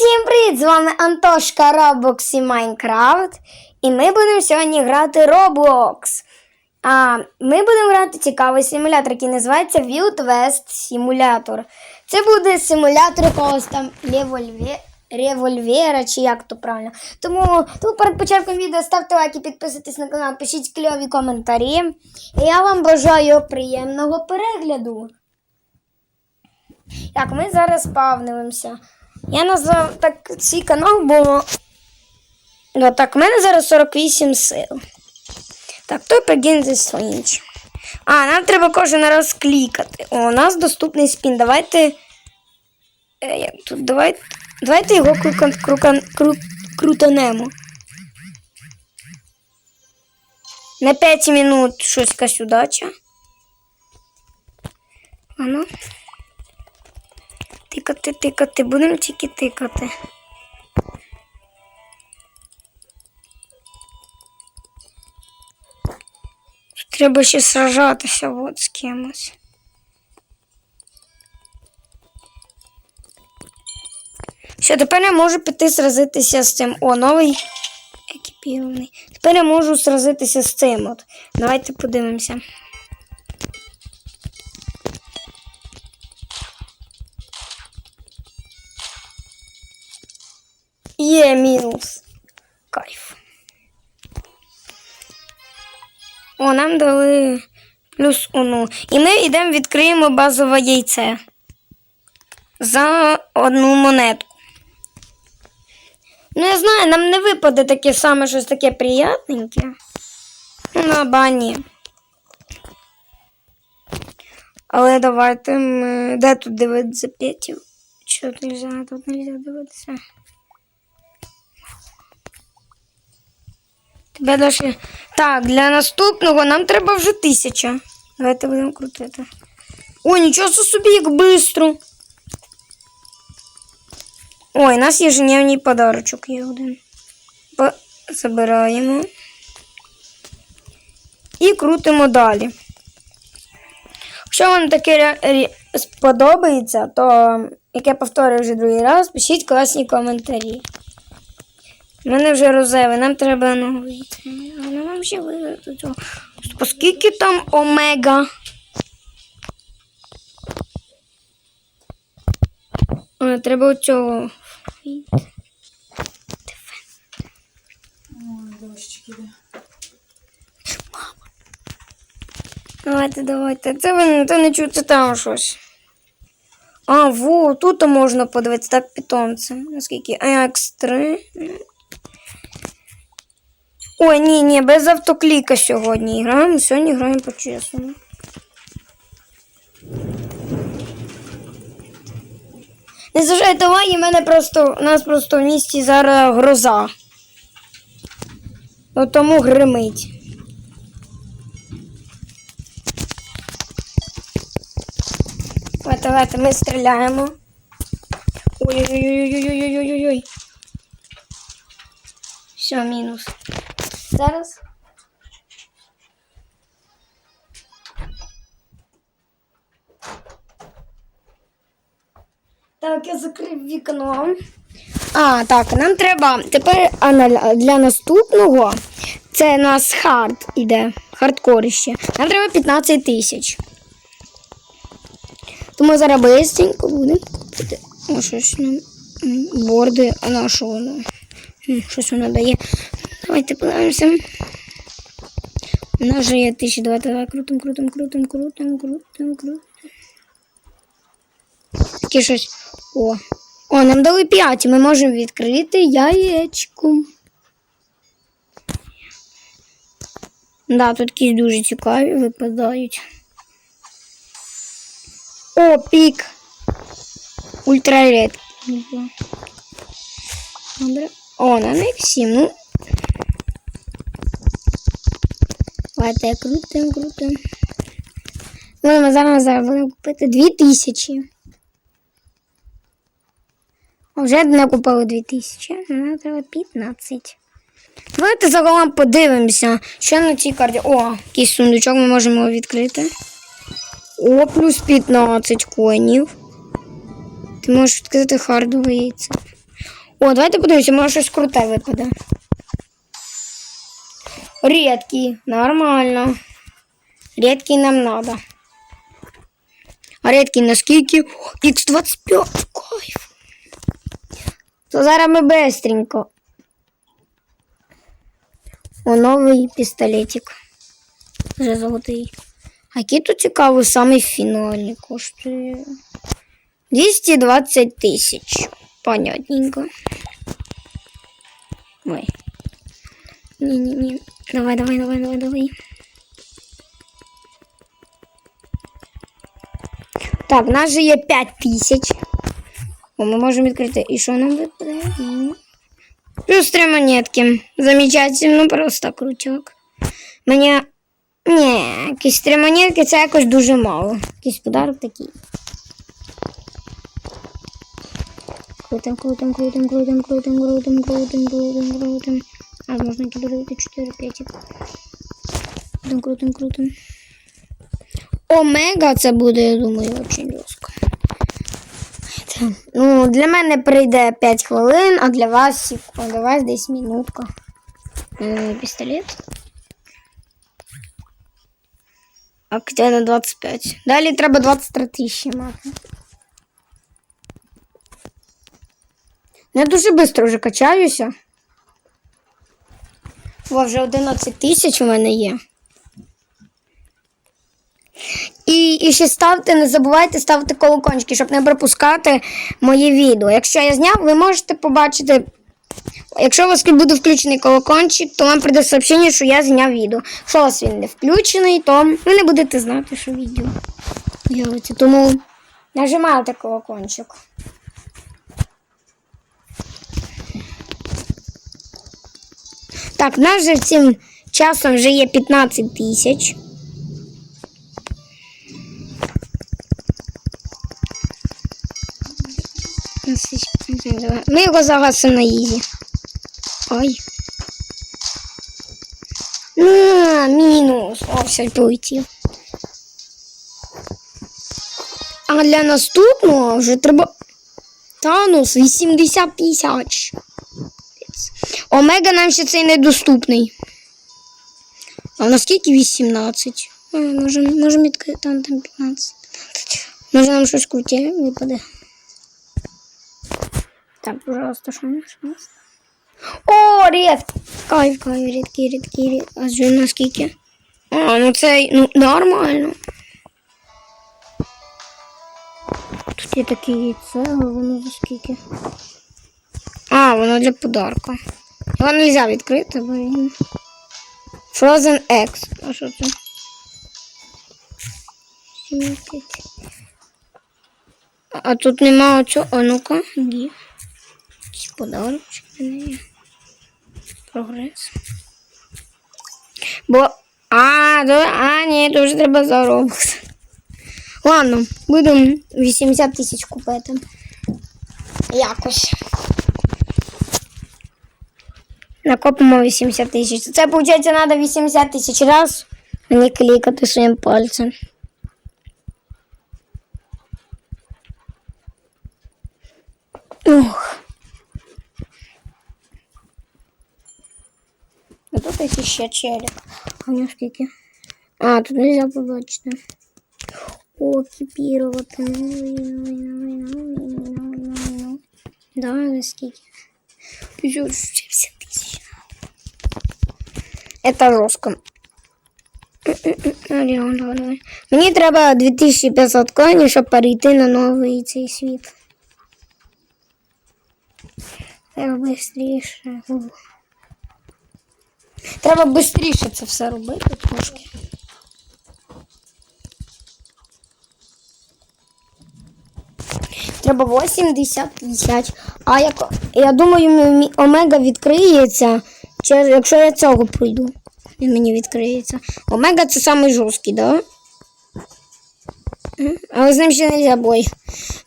Всім привіт! З вами Антошка Roblox і Майнкрафт. І ми будемо сьогодні грати Roblox. А ми будемо грати цікавий симулятор, який називається Wild West Simulator. Це буде симулятор якогось там револьве... револьвера, чи як то правильно. Тому, тому перед початком відео ставте лайки, підписуйтесь на канал, пишіть кльові коментарі. І я вам бажаю приємного перегляду. Так, ми зараз спавнимося. Я назвав так свій канал, бо ну, так, в мене зараз 48 сил. Так, той пригін зі своїм. А, нам треба кожен раз клікати. О, у нас доступний спін. Давайте. Е, тут, давайте, давайте його крукан, крукан, кру, крутанемо. На 5 минут щось якась удача. Ану. Тикати, тикати, будемо тільки тикати. Треба ще сражатися от з кимось. Все, тепер я можу піти сразитися з цим. О, новий екіпірований. Тепер я можу сразитися з цим. От. Давайте подивимося. Є мінус. Кайф. О, нам дали плюс одну. І ми йдемо відкриємо базове яйце. За одну монетку. Ну, я знаю, нам не випаде таке саме щось таке приятненьке. Ну, на бані. Але давайте ми. Де тут дивитися п'ятів? Що тут нельзя? Тут нельзя дивитися. Тебе. Так, для наступного нам треба вже тисяча. Давайте будемо крутити. О, нічого собі, як бистро. Ой, у нас ежедневний подарочок є один. Забираємо. І крутимо далі. Якщо вам таке сподобається, то яке повторюю вже другий раз, пишіть класні коментарі. Мене вже розеве, нам треба новий. А нам ще вивезти цього. Там омега? А, треба оцього. Ой, дощик іде. Давайте, давайте. Це ви то не чути там щось. А, во, тут можна подивитися. Так, питомці. Наскільки? X3. Ой, ні, ні, без автокліка сьогодні граємо, сьогодні граємо по-чесному. Не зважайте уваги, мене просто у нас просто в місті зараз гроза. Ну тому гримить. Давайте, давайте, ми стріляємо. Ой-ой-ой-ой-ой-ой-ой-ой. Все, мінус. Зараз. Так, я закрив вікно. А, так, нам треба тепер для наступного. Це у нас хард іде, хардкорище. Нам треба 15 тисяч. Тому зараз бистренько будемо купити. О, щось нам борди, а на що воно? Щось воно дає. Давайте подивимося. У нас же є тисячі, давайте, давай крутим, крутим, крутим, крутим, крутим, крутим. Таке щось. О. О, нам дали 5, і ми можемо відкрити яєчко. Да, тут якісь дуже цікаві випадають. О, пік. Ультраред. Добре. О, на них 7. Ну. Давайте крутим, крутим. Ну, ми зараз будемо купити 2000. А Вже не купили 2000. Нам треба 15. Давайте загалом подивимося, що на цій карті. О, якийсь сундучок ми можемо відкрити. О, плюс 15 конів. Ти можеш відкрити хардове яйце. О, давайте подивимося, може щось круте випаде. Рідкий, нормально. Рідкий нам надо. А рідкий наскільки? Х25, кайф. То зараз ми быстренько. О, новий пістолетик. Вже золотий. А який тут цікавий самий фінальний коштує? 220 тисяч. Понятненько. Ой. Ні-ні-ні. Давай, давай, давай, давай, давай. Так, в нас же є 5 тисяч. О, ми можемо відкрити. І що нам випадає? Плюс три монетки. Замечательно, просто крутяк. Мені. Ні, якісь три монетки це якось дуже мало. Якийсь подарок такий. Крутим, крутим, крутим, крутим, крутим, крутим, крутим, крутим, крутим. А, можна кидати 4 5 Крутим, крутим, крутим. Омега це буде, я думаю, дуже жорстко. Ну, для мене прийде 5 хвилин, а для вас секунд, для вас десь минутка. Пістолет. Активно 25. Далі треба 23 тисячі мати. Я дуже швидко вже качаюся. Во, вже 11 тисяч у мене є. І, і ще ставте, не забувайте ставити колокольчики, щоб не пропускати мої відео. Якщо я зняв, ви можете побачити. Якщо у вас буде включений колокольчик, то вам прийде сообщення, що я зняв відео. Якщо у вас він не включений, то ви не будете знати, що відео. Тому нажимайте колокольчик. Так, нас же цим часом вже є 15 тисяч. Ми його загасимо на ізі. Ой. На, мінус. О, все, полетів. А для наступного вже треба. Танус 80 тисяч. Омега нам ще цей недоступний. А у нас скільки 18? А, можемо можем відкрити там, там 15. Може нам щось круте випаде. Так, пожалуйста, що у нас? О, редкий. Кайф, кайф, редкий, редкий, редкий. А вже на скільки? А, ну це ну, нормально. Тут є таке яйце, але воно за скільки? А, воно для подарка. Його не можна відкрити, бо він. Frozen X. А що це? А, тут нема оцього. А ну-ка, є. Якийсь подарочок мене є. Прогрес. Бо. А, то, а, ні, то вже треба заробити. Ладно, будемо 80 тисяч купити. Якось. Накопимо 80 тисяч. Це, виходить, треба 80 тысяч раз не клікати своим пальцем. Ух. А тут есть еще челик. А у него сколько? А, тут нельзя побочно. О, кипировать. Да, на сколько? 70 тысяч. Это жорстко. Мені треба 2500 коїнів, щоб перейти на новий цей світ. Треба швидше. Треба швидше це все робити трошки. Треба 80 тисяч. А як, я думаю, омега відкриється, через, якщо я цього пройду. Він мені відкриється. Омега це самий жорсткий, да? Але з ним ще не можна бой.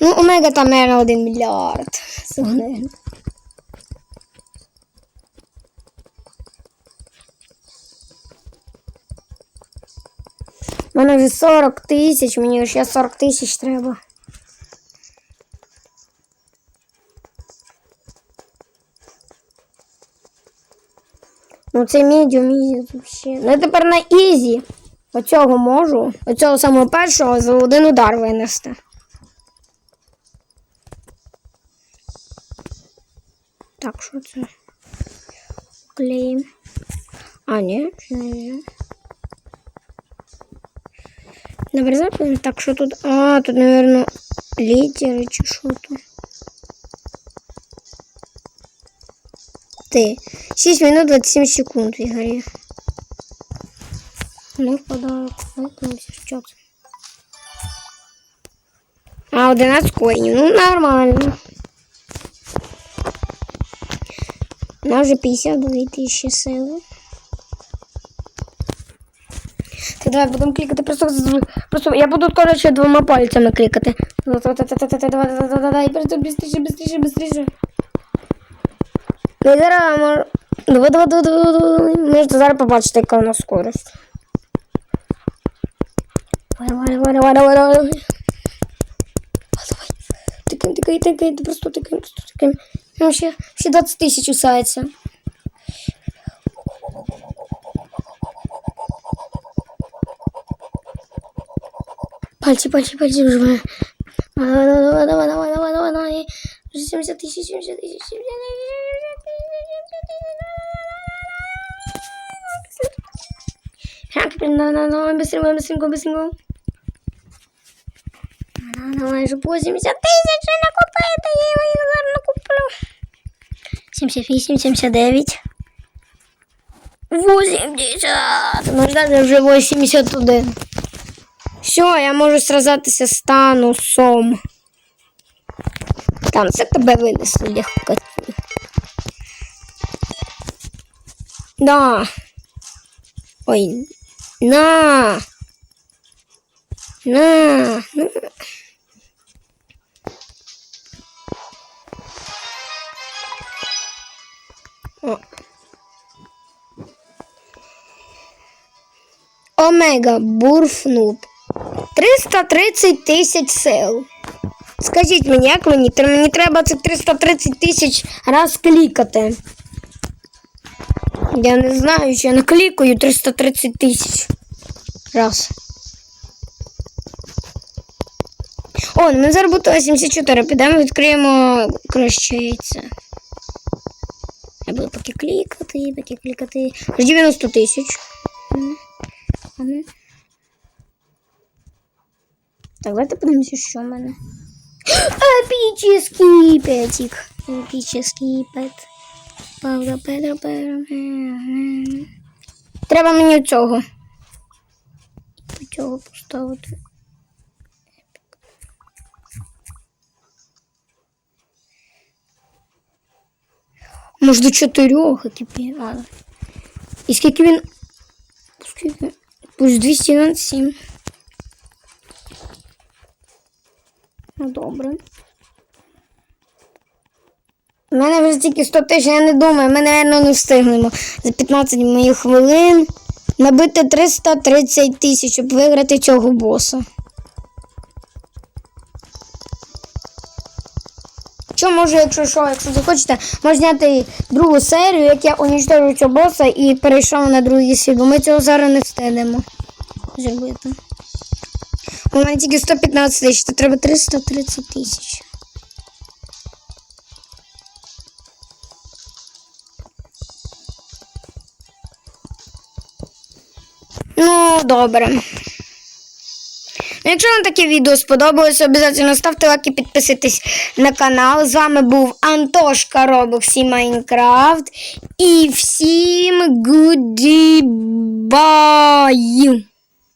Ну, омега там, мабуть, 1 мільярд. Наверно. У мене вже 40 тисяч, мені ще 40 тисяч треба. Ну це медіум, ізі взагалі. Ну я тепер на ізі. Оцього можу. Оцього самого першого за один удар винести. Так, що це? Клеїм. А, ні, не є. Добре. Так, що тут? А, тут, наверное, літери чи що тут. Ти. 6 минут 27 секунд в ігрі. Ну, подарок. Виконався, що це? А, 11 коїнів. Ну, нормально. У нас вже 52 тисячі сили. Так, давай будемо клікати просто, з- просто я буду, коротше, двома пальцями клікати. Давай, просто быстріше, быстріше, быстріше. Ну, і зараз мож... Давай, давай, давай, давай, давай. Зараз побачити, яка у нас скорость. Давай, давай, давай, давай, давай, давай. Тикаем, тикаем, тикаем, просто тикаем, просто тикаем. Ну, ще, ще 20 тисяч усається. Пальці, пальці, пальці вживає. Давай, давай, давай, давай, давай, давай, давай. 70 тисяч, 70 тисяч, 70 тисяч. Давай, давай, давай, быстренько, быстренько, быстренько. Давай, давай, вже 80 тисяч накупити, я його зараз накуплю. 78, 79. 80. Ну, ждати вже 81. Все, я можу сразатися з Танусом. Там це тебе винесли легко. Да. Ой. На. На. на. О. Омега бурфнув 330 тисяч сил. Скажіть мені, як мені? Тр- Мені треба це 330 тисяч раз клікати. Я не знаю, що я наклікаю 330 тисяч. Раз. О, ми зараз буде 74. Підемо відкриємо краще яйце. Я буду поки клікати, поки клікати. 90 тисяч. Так, давайте подивимося, що в мене. Епічний петик. Епічний пет. Треба мені цього. Цього поставити. Може до чотирьох, тобі. Ладно. І скільки він. Скільки? Плюс 207. Ну, добре. У мене вже тільки 100 тисяч, я не думаю, ми, мабуть, не встигнемо за 15 моїх хвилин набити 330 тисяч, щоб виграти цього боса. Що можу, якщо що, якщо захочете, можна зняти другу серію, як я унічтожу цього боса і перейшов на другий світ, бо ми цього зараз не встигнемо зробити. У мене тільки 115 тисяч, то треба 330 тисяч. Добре. Якщо вам таке відео сподобалось, обов'язково ставте лайк і підписуйтесь на канал. З вами був Антошка Робокс і Майнкрафт. І всім goodbye!